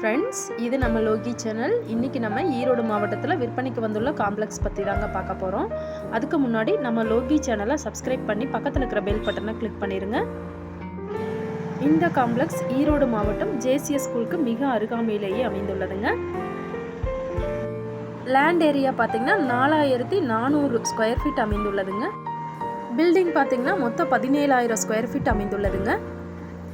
Friends இது நம்ம Loki channel. இன்றைக்கி நம்ம ஈரோடு மாவட்டத்தில் விற்பனைக்கு வந்துள்ள காம்ப்ளெக்ஸ் பற்றி தாங்க பார்க்க போகிறோம் அதுக்கு முன்னாடி நம்ம லோகி சேனலை சப்ஸ்கிரைப் பண்ணி பக்கத்தில் இருக்கிற பெல் பட்டனை கிளிக் பண்ணிடுங்க இந்த காம்ப்ளெக்ஸ் ஈரோடு மாவட்டம் ஜேசிஎஸ் ஸ்கூலுக்கு மிக அருகாமையிலேயே அமைந்துள்ளதுங்க. லேண்ட் ஏரியா பார்த்தீங்கன்னா நாலாயிரத்தி நானூறு ஸ்கொயர் ஃபீட் அமைந்துள்ளதுங்க. பில்டிங் பார்த்தீங்கன்னா மொத்தம் பதினேழாயிரம் ஸ்கொயர் ஃபீட் அமைந்துள்ளதுங்க.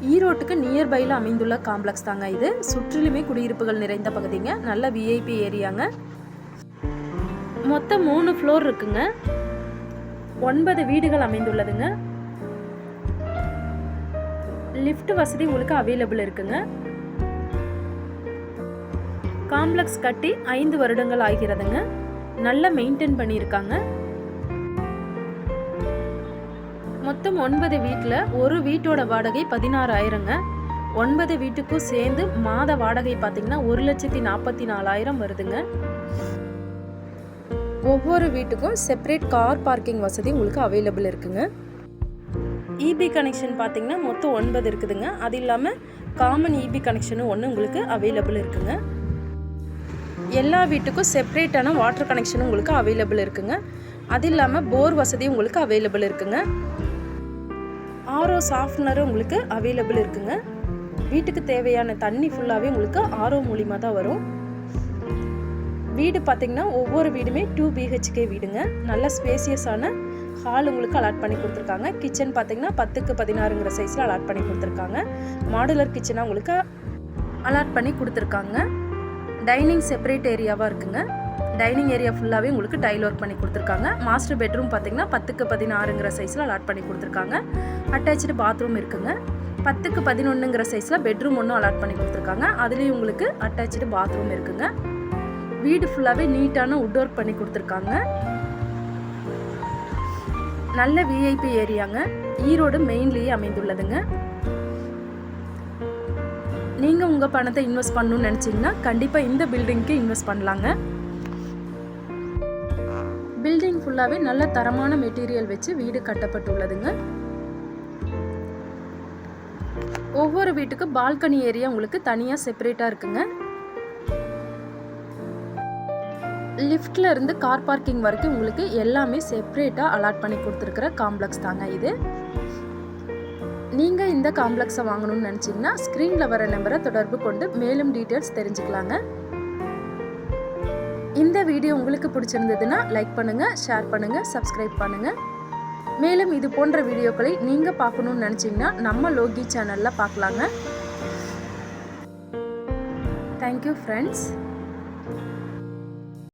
ஈரோட்டுக்கு நியர்பையில் அமைந்துள்ள காம்ப்ளெக்ஸ் தாங்க இது. சுற்றிலுமே குடியிருப்புகள் நிறைந்த பகுதிங்க. நல்ல விஐபி ஏரியாங்க. மொத்தம் மூணு ஃப்ளோர் இருக்குங்க. ஒன்பது வீடுகள் அமைந்துள்ளதுங்க. லிஃப்ட் வசதி உங்களுக்கு அவைலபிள் இருக்குங்க. காம்ப்ளெக்ஸ் கட்டி ஐந்து வருடங்கள் ஆகிறதுங்க. நல்லா மெயின்டைன் பண்ணியிருக்காங்க. மொத்தம் ஒன்பது வீட்டில் ஒரு வீட்டோட வாடகை பதினாறாயிரங்க. ஒன்பது வீட்டுக்கும் சேர்ந்து மாத வாடகை பார்த்தீங்கன்னா ஒரு லட்சத்தி நாற்பத்தி நாலாயிரம் வருதுங்க. ஒவ்வொரு வீட்டுக்கும் செப்பரேட் கார் பார்க்கிங் வசதி உங்களுக்கு அவைலபிள் இருக்குங்க. இபி கனெக்ஷன் பார்த்தீங்கன்னா மொத்தம் ஒன்பது இருக்குதுங்க. அது இல்லாமல் காமன் இபி கனெக்ஷனும் ஒன்று உங்களுக்கு அவைலபிள் இருக்குங்க. எல்லா வீட்டுக்கும் செப்பரேட்டான வாட்டர் கனெக்ஷனும் உங்களுக்கு அவைலபிள் இருக்குங்க. அது இல்லாமல் போர் வசதி உங்களுக்கு அவைலபிள் இருக்குங்க. ஆரோ சாஃப்ட்னரும் உங்களுக்கு அவைலபிள் இருக்குங்க. வீட்டுக்கு தேவையான தண்ணி ஃபுல்லாகவே உங்களுக்கு ஆரோ மூலிமா தான் வரும். வீடு பார்த்தீங்கன்னா ஒவ்வொரு வீடுமே டூ பிஹெச்கே வீடுங்க. நல்ல ஸ்பேசியஸான ஹால் உங்களுக்கு அலாட் பண்ணி கொடுத்துருக்காங்க. கிச்சன் பார்த்திங்கன்னா பத்துக்கு பதினாறுங்கிற சைஸில் அலாட் பண்ணி கொடுத்துருக்காங்க. மாடுலர் கிச்சனாக உங்களுக்கு அலாட் பண்ணி கொடுத்துருக்காங்க. டைனிங் செப்பரேட் ஏரியாவாக இருக்குங்க. டைனிங் ஏரியா ஃபுல்லாகவே உங்களுக்கு டைல் ஒர்க் பண்ணி கொடுத்துருக்காங்க. மாஸ்டர் பெட்ரூம் பார்த்திங்கன்னா பத்துக்கு பதினாறுங்கிற சைஸில் அலாட் பண்ணி கொடுத்துருக்காங்க. அட்டாச்சு பாத்ரூம் இருக்குங்க. பத்துக்கு பதினொன்றுங்கிற சைஸில் பெட்ரூம் ஒன்றும் அலாட் பண்ணி கொடுத்துருக்காங்க. அதுலேயும் உங்களுக்கு அட்டாச்சு பாத்ரூம் இருக்குங்க. வீடு ஃபுல்லாகவே நீட்டான உட் ஒர்க் பண்ணி கொடுத்துருக்காங்க. நல்ல விஐபி ஏரியாங்க. ஈரோடு மெயின்லேயே அமைந்துள்ளதுங்க. நீங்கள் உங்கள் பணத்தை இன்வெஸ்ட் பண்ணணும்னு நினச்சிங்கன்னா கண்டிப்பாக இந்த பில்டிங்க்கு இன்வெஸ்ட் பண்ணலாங்க. பில்டிங் ஃபுல்லாகவே நல்ல தரமான மெட்டீரியல் வச்சு வீடு கட்டப்பட்டுள்ளதுங்க. ஒவ்வொரு வீட்டுக்கு பால்கனி ஏரியா உங்களுக்கு தனியாக செப்பரேட்டாக இருக்குங்க. லிஃப்டில் இருந்து கார் பார்க்கிங் வரைக்கும் உங்களுக்கு எல்லாமே செப்பரேட்டாக அலாட் பண்ணி கொடுத்துருக்குற காம்ப்ளெக்ஸ் தாங்க இது. நீங்கள் இந்த காம்ப்ளெக்ஸை வாங்கணும்னு நினச்சிங்கன்னா ஸ்க்ரீனில் வர நம்பரை தொடர்பு கொண்டு மேலும் டீட்டெயில்ஸ் தெரிஞ்சுக்கலாங்க. இந்த வீடியோ உங்களுக்கு பிடிச்சிருந்ததுன்னா லைக் பண்ணுங்கள் ஷேர் பண்ணுங்கள் சப்ஸ்கிரைப் பண்ணுங்கள் மேலும் இது போன்ற வீடியோக்களை நீங்கள் பார்க்கணுன்னு நினச்சிங்கன்னா நம்ம லோகி சேனலில் பார்க்கலாங்க. Thank you friends